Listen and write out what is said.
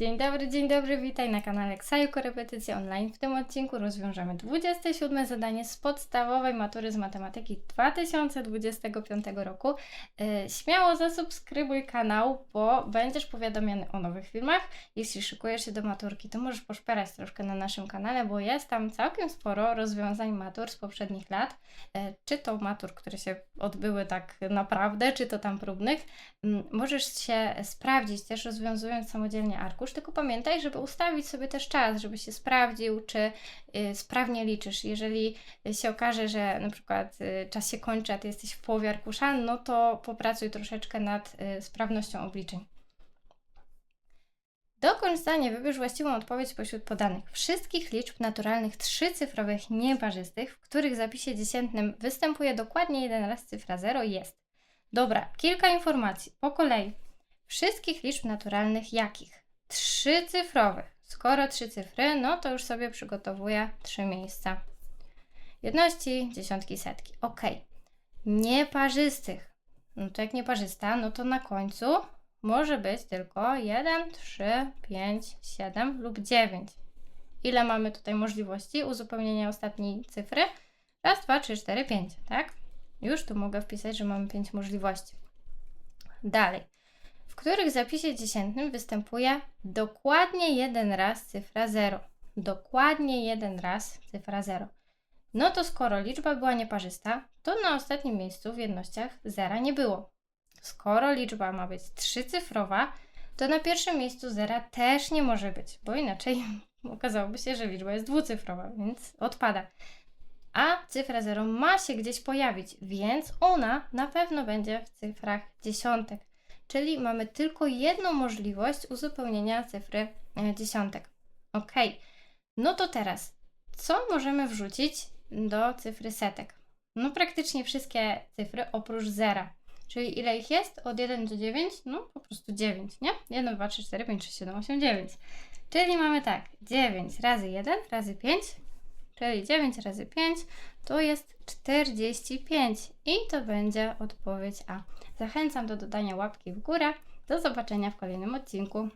Dzień dobry, dzień dobry, witaj na kanale Ksaju Korepetycje Online. W tym odcinku rozwiążemy 27 zadanie z podstawowej matury z matematyki 2025 roku. Yy, Śmiało zasubskrybuj kanał, bo będziesz powiadomiony o nowych filmach. Jeśli szykujesz się do maturki, to możesz poszperać troszkę na naszym kanale, bo jest tam całkiem sporo rozwiązań matur z poprzednich lat. Yy, Czy to matur, które się odbyły tak naprawdę, czy to tam próbnych. Możesz się sprawdzić też rozwiązując samodzielnie arkusz, tylko pamiętaj, żeby ustawić sobie też czas, żeby się sprawdził, czy y, sprawnie liczysz. Jeżeli się okaże, że na przykład y, czas się kończy, a ty jesteś w połowie arkusza, no to popracuj troszeczkę nad y, sprawnością obliczeń. Dokończ zdanie, wybierz właściwą odpowiedź pośród podanych wszystkich liczb naturalnych trzycyfrowych nieparzystych, w których zapisie dziesiętnym występuje dokładnie jeden raz cyfra 0 jest. Dobra, kilka informacji po kolei. Wszystkich liczb naturalnych jakich? Trzycyfrowych. Skoro trzy cyfry, no to już sobie przygotowuję trzy miejsca. Jedności, dziesiątki, setki. Ok. Nieparzystych. No to jak nieparzysta, no to na końcu może być tylko 1, 3, 5, 7 lub 9. Ile mamy tutaj możliwości uzupełnienia ostatniej cyfry? Raz, dwa, trzy, cztery, pięć, tak? Już tu mogę wpisać, że mamy 5 możliwości. Dalej. Których zapisie dziesiętnym występuje dokładnie jeden raz cyfra 0. Dokładnie jeden raz cyfra 0. No to skoro liczba była nieparzysta, to na ostatnim miejscu w jednościach zera nie było. Skoro liczba ma być trzycyfrowa, to na pierwszym miejscu zera też nie może być, bo inaczej okazałoby się, że liczba jest dwucyfrowa, więc odpada. A cyfra 0 ma się gdzieś pojawić, więc ona na pewno będzie w cyfrach dziesiątek. Czyli mamy tylko jedną możliwość uzupełnienia cyfry e, dziesiątek. Ok. No to teraz, co możemy wrzucić do cyfry setek? No praktycznie wszystkie cyfry oprócz zera. Czyli ile ich jest? Od 1 do 9? No po prostu 9, nie? 1, 2, 3, 4, 5, 6, 7, 8, 9. Czyli mamy tak, 9 razy 1 razy 5, czyli 9 razy 5 to jest 45 i to będzie odpowiedź A. Zachęcam do dodania łapki w górę. Do zobaczenia w kolejnym odcinku.